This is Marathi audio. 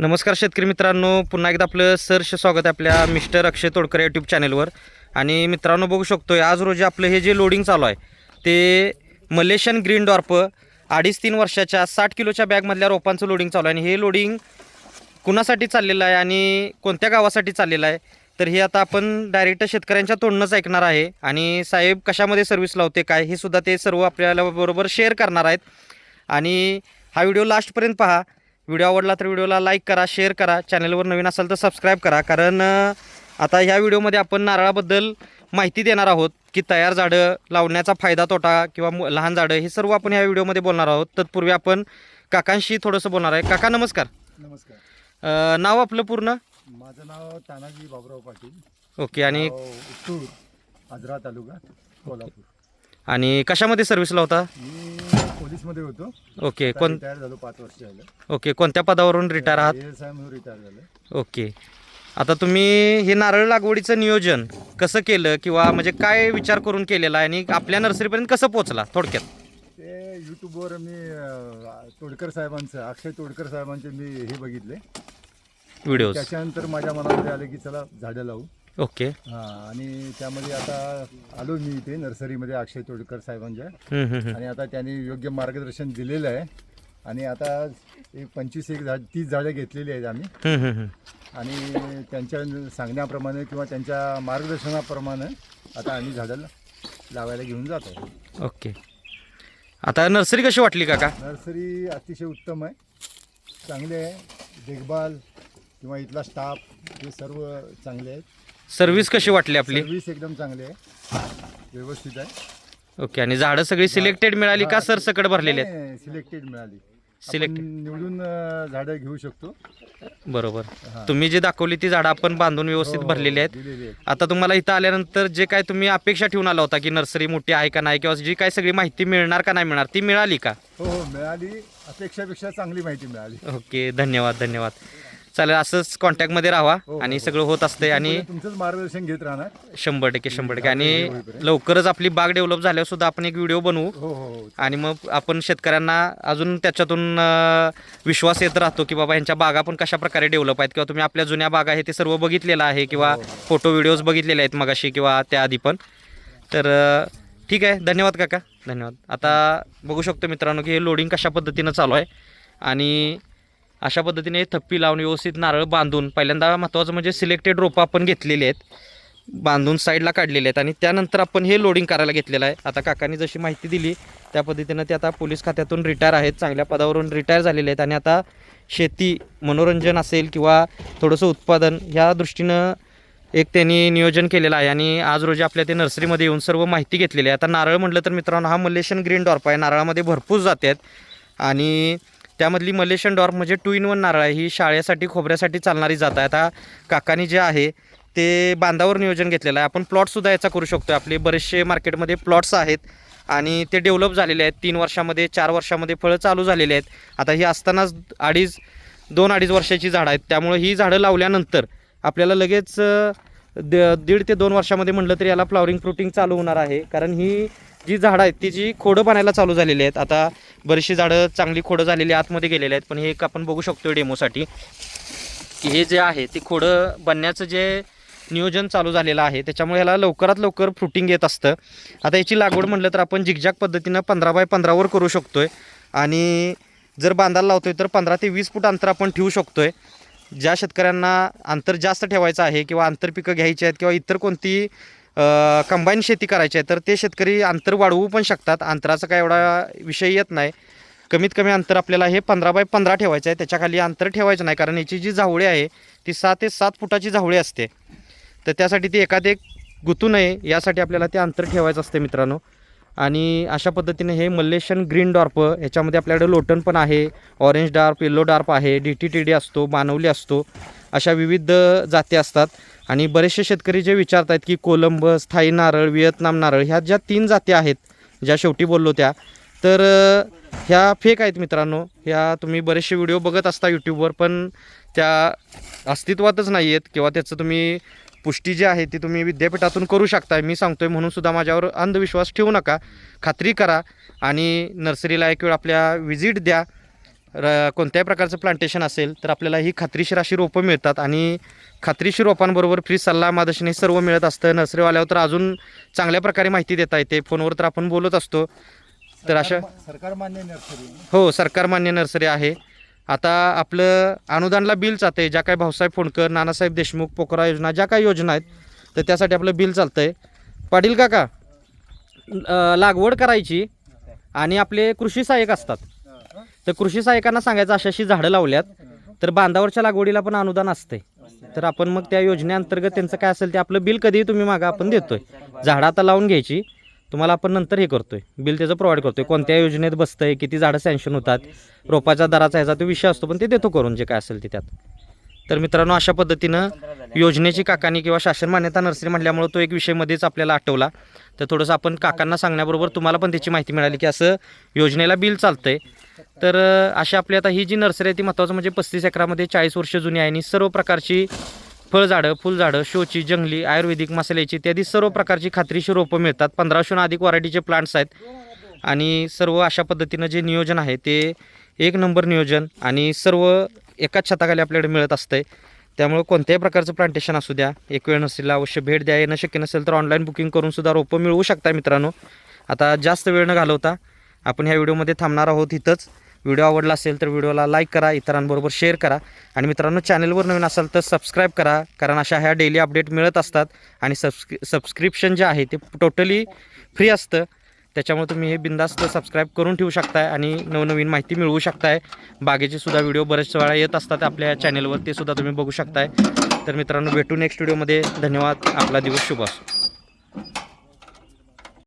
नमस्कार शेतकरी मित्रांनो पुन्हा एकदा आपलं सरश स्वागत आहे आपल्या मिस्टर अक्षय तोडकर यूट्यूब चॅनेलवर आणि मित्रांनो बघू शकतोय आज रोजी आपलं हे जे लोडिंग चालू आहे ते मलेशियन ग्रीन डॉर्प अडीच तीन वर्षाच्या साठ किलोच्या बॅगमधल्या रोपांचं लोडिंग चालू आहे. आणि हे लोडिंग कुणासाठी चाललेलं आहे आणि कोणत्या गावासाठी चाललेलं आहे तर हे आता आपण डायरेक्ट शेतकऱ्यांच्या तोंडनंच ऐकणार आहे. आणि साहेब कशामध्ये सर्व्हिस लावते काय हे सुद्धा ते सर्व आपल्याला बरोबर शेअर करणार आहेत. आणि हा व्हिडिओ लास्टपर्यंत पहा. व्हिडिओ आवडला तर व्हिडिओला लाईक करा शेअर करा. चॅनलवर नवीन असाल तर सबस्क्राईब करा. कारण आता ह्या व्हिडिओमध्ये आपण नारळाबद्दल माहिती देणार आहोत की तयार झाडं लावण्याचा फायदा तोटा किंवा मु- लहान झाडं हे सर्व आपण ह्या व्हिडिओमध्ये बोलणार आहोत. तत्पूर्वी आपण काकांशी थोडंसं बोलणार आहे. काका नमस्कार. नमस्कार. नाव आपलं पूर्ण? माझं नाव तानाजी बाबुराव पाटील. ओके आणि आजरा तालुका कोल्हापूर. आणि कशामध्ये सर्व्हिस लावता मी पोलीसमध्ये होतो. ओके कोण रिटायर झालो पाच वर्ष झालं. ओके कोणत्या पदावरून रिटायर आहात? म्हणून रिटायर झालं. ओके. आता तुम्ही हे नारळ लागवडीचं नियोजन कसं केलं किंवा म्हणजे काय विचार करून केलेला आहे आणि आपल्या नर्सरीपर्यंत कसं पोचला थोडक्यात? ते यूट्यूबवर मी अं, तोडकर साहेबांचं अक्षय तोडकर साहेबांचे मी हे बघितले. व्हिडिओज त्याच्यानंतर माझ्या मनामध्ये आलं की चला झाडं लावू. ओके. हां आणि त्यामध्ये आता आलो मी इथे नर्सरीमध्ये अक्षय तोडकर साहेबांच्या. आणि आता त्यांनी योग्य मार्गदर्शन दिलेलं आहे. आणि आता एक पंचवीस एक झाड तीस झाडं घेतलेली आहेत आम्ही. आणि त्यांच्या सांगण्याप्रमाणे किंवा त्यांच्या मार्गदर्शनाप्रमाणे आता आम्ही झाडं लावायला घेऊन जातो ओके. आता नर्सरी कशी वाटली काका? नर्सरी अतिशय उत्तम आहे. चांगले आहे. देखभाल किंवा इथला स्टाफ हे सर्व चांगले आहेत. सर्व्हिस कशी वाटली आपली? सर्व्हिस एकदम चांगली आहे. व्यवस्थित आहे. ओके आणि झाडं सगळी सिलेक्टेड मिळाली का? सर सकड भरलेले आहेत? सिलेक्टेड मिळाली. आपण निवडून अं, झाडं घेऊ शकतो. बरोबर. हां. तुम्ही जे दाखवली ती झाडं आपण बांधून व्यवस्थित हो, भरलेली आहेत. दिलेली आहेत. आता तुम्हाला इथं आल्यानंतर जे काय तुम्ही अपेक्षा ठेवून आला होता की नर्सरी मोठी आहे का नाही किंवा जी काय सगळी माहिती मिळणार का नाही मिळणार ती मिळाली का? हो हो मिळाली. अपेक्षापेक्षा चांगली माहिती मिळाली. ओके धन्यवाद धन्यवाद. चालेल असंच कॉन्टॅक्टमध्ये राहा हो, आणि हो. सगळं होत असते आणि तुमचंच मार्गदर्शन घेत राहणार. शंभर टक्के शंभर टक्के. आणि. लवकरच आपली बाग डेव्हलप झाल्यावर सुद्धा आपण एक व्हिडिओ बनवू. हो हो हो. आणि मग आपण शेतकऱ्यांना अजून त्याच्यातून अं, विश्वास येत राहतो की बाबा यांच्या बागा पण कशा प्रकारे डेव्हलप आहेत किंवा तुम्ही आपल्या जुन्या बागा आहे ते सर्व बघितलेलं आहे किंवा हो, हो. फोटो व्हिडिओज बघितलेले आहेत मगाशी किंवा त्याआधी पण. तर अं, ठीक आहे. धन्यवाद काका. धन्यवाद. आता बघू शकतो मित्रांनो की हे लोडिंग कशा पद्धतीनं चालू आहे. आणि अशा पद्धतीने थप्पी लावून व्यवस्थित नारळ बांधून पहिल्यांदा महत्त्वाचं म्हणजे सिलेक्टेड रोपं आपण घेतलेली आहेत बांधून साईडला काढलेले आहेत आणि त्यानंतर आपण हे लोडिंग करायला घेतलेलं आहे. आता काकांनी जशी माहिती दिली त्या पद्धतीनं ते आता पोलीस खात्यातून रिटायर आहेत चांगल्या पदावरून रिटायर झालेले आहेत आणि आता शेती मनोरंजन असेल किंवा थोडंसं उत्पादन ह्या दृष्टीनं एक त्यांनी नियोजन केलेलं आहे आणि आज रोजी आपल्या ते नर्सरीमध्ये येऊन सर्व माहिती घेतलेली आहे. आता नारळ म्हटलं तर मित्रांनो हा मलेशियन ग्रीन डॉर्प आहे. नारळामध्ये भरपूर जात आहेत आणि त्यामधली मलेशियन डॉर्फ म्हणजे टू इन वन नारळ आहे. ही शाळेसाठी खोबऱ्यासाठी चालणारी जात आहे. आता काकानी जे आहे ते बांधावर नियोजन घेतलेलं आहे. आपण प्लॉटसुद्धा याचा करू शकतो आपले बरेचसे मार्केटमध्ये प्लॉट्स आहेत आणि ते डेव्हलप झालेले आहेत. तीन वर्षामध्ये चार वर्षामध्ये फळं चालू झालेले आहेत. आता ही असतानाच अडीच दोन अडीच वर्षाची झाडं आहेत. त्यामुळे ही झाडं लावल्यानंतर आपल्याला लगेच द दीड ते दोन वर्षामध्ये म्हटलं तरी याला फ्लॉवरिंग फ्रुटिंग चालू होणार आहे. कारण ही जी झाडं आहेत ती जी खोडं बनायला चालू झालेली आहेत. आता बरीचशी झाडं चांगली खोडं झालेली आतमध्ये गेलेली आहेत. पण हे एक आपण बघू शकतो डेमोसाठी. की हे जे आहे ते खोडं बनण्याचं जे नियोजन चालू झालेलं आहे त्याच्यामुळे ह्याला लवकरात लवकर फ्रुटिंग येत असतं. आता याची लागवड म्हटलं तर आपण जिगजॅग पद्धतीनं पंधरा बाय पंधरावर करू शकतोय. आणि जर बांधायला लावतोय तर पंधरा ते वीस फूट अंतर आपण ठेवू शकतोय. ज्या शेतकऱ्यांना अंतर जास्त ठेवायचं आहे किंवा आंतरपिकं घ्यायची आहेत किंवा इतर कोणती कंबाईन शेती करायची आहे तर ते शेतकरी अंतर वाढवू पण शकतात. अंतराचा काय एवढा विषय येत नाही. कमीत कमी अंतर आपल्याला हे पंधरा बाय पंधरा ठेवायचं आहे. त्याच्याखाली अंतर ठेवायचं नाही कारण याची जी झावळी आहे ती सहा ते सात फुटाची झावळी असते. तर त्यासाठी ती एखाद एक गुतू नये यासाठी आपल्याला ते अंतर ठेवायचं असते मित्रांनो. आणि अशा पद्धतीने हे मल्लेशन ग्रीन डॉर्प ह्याच्यामध्ये आपल्याकडे लोटन पण आहे ऑरेंज डार्प येल्लो डार्प आहे डी टी टी डी असतो मानवली असतो अशा विविध जाती असतात. आणि बरेचसे शेतकरी जे विचारत आहेत की कोलंबस थाई नारळ व्हिएतनाम नारळ ह्या ज्या तीन जाती आहेत ज्या शेवटी बोललो त्या तर ह्या फेक आहेत मित्रांनो. ह्या तुम्ही बरेचसे व्हिडिओ बघत असता यूट्यूबवर पण त्या अस्तित्वातच नाही आहेत किंवा त्याचं तुम्ही पुष्टी जी आहे ती तुम्ही विद्यापीठातून करू शकता मी सांगतोय म्हणून सुद्धा माझ्यावर अंधविश्वास ठेवू नका. खात्री करा आणि नर्सरीला एक वेळ आपल्या व्हिजिट द्या. र कोणत्याही प्रकारचं प्लांटेशन असेल तर आपल्याला ही खात्रीशीर अशी रोपं मिळतात आणि खात्रीशीर रोपांबरोबर फ्री सल्ला मार्गदर्शन हे सर्व मिळत असतं. नर्सरीवाल्यावर तर अजून चांगल्या प्रकारे माहिती देता येते. फोनवर तर आपण बोलत असतो. तर अशा सरकार- सरकार मान्य नर्सरी. हो सरकारमान्य नर्सरी आहे. आता आपलं अनुदानला बिल चालतं आहे ज्या काही भाऊसाहेब फोंडकर नानासाहेब देशमुख पोखरा योजना ज्या काही योजना आहेत तर त्यासाठी आपलं बिल चालतं आहे पाटील काका लागवड करायची आणि आपले कृषी सहाय्यक असतात. तर कृषी सहाय्यकांना सांगायचं अशाशी अशी झाडं लावल्यात. तर बांधावरच्या लागवडीला पण अनुदान असते तर आपण मग त्या योजनेअंतर्गत त्यांचं काय असेल ते आपलं बिल कधीही तुम्ही मागा आपण देतोय. झाडं आता लावून घ्यायची. तुम्हाला आपण नंतर हे करतोय. बिल त्याचं प्रोव्हाइड करतोय. कोणत्या योजनेत बसतंय किती झाडं सँक्शन होतात रोपाच्या दराचा ह्याचा तो विषय असतो पण ते देतो करून जे काय असेल ते त्यात. तर मित्रांनो अशा पद्धतीनं योजनेची काकानी किंवा शासन मान्यता नर्सरी म्हटल्यामुळं तो एक विषय मध्येच आपल्याला आठवला. तर थोडंसं आपण काकांना सांगण्याबरोबर तुम्हाला पण त्याची माहिती मिळाली की असं योजनेला बिल चालतंय. तर अशी आपली आता ही जी नर्सरी आहे ती महत्त्वाचं म्हणजे पस्तीस एकरामध्ये चाळीस वर्ष जुनी आहे आणि सर्व प्रकारची फळझाडं फुलझाडं शोची जंगली आयुर्वेदिक मसाल्याची इत्यादी सर्व प्रकारची खात्रीशीर रोपं मिळतात. पंधराशेहून अधिक व्हरायटीचे प्लांट्स आहेत. आणि सर्व अशा पद्धतीनं जे नियोजन आहे ते एक नंबर नियोजन आणि सर्व एकाच छताखाली आपल्याकडे मिळत असतंय त्यामुळे कोणत्याही प्रकारचं प्लांटेशन असू द्या एक वेळ नसेल अवश्य भेट द्या. येणं शक्य नसेल तर ऑनलाईन बुकिंग करून सुद्धा रोपं मिळवू शकता मित्रांनो. आता जास्त वेळ न घालवता आपण ह्या व्हिडिओमध्ये थांबणार आहोत इथंच. व्हिडिओ आवडला असेल तर व्हिडिओला लाईक करा इतरांबरोबर शेअर करा. आणि मित्रांनो चॅनलवर नवीन असाल तर सबस्क्राईब करा कारण अशा ह्या डेली अपडेट मिळत असतात. आणि सबस्क्रि सबस्क्रिप्शन जे आहे ते टोटली फ्री असतं. त्याच्यामुळे तुम्ही हे बिंदास्त सबस्क्राईब करून ठेवू शकताय आणि नवनवीन माहिती मिळवू शकताय. बागेचे सुद्धा व्हिडिओ बरेच वेळा येत असतात आपल्या चॅनलवर ते सुद्धा तुम्ही बघू शकताय. तर मित्रांनो भेटू नेक्स्ट व्हिडिओमध्ये धन्यवाद. आपला दिवस शुभ असो.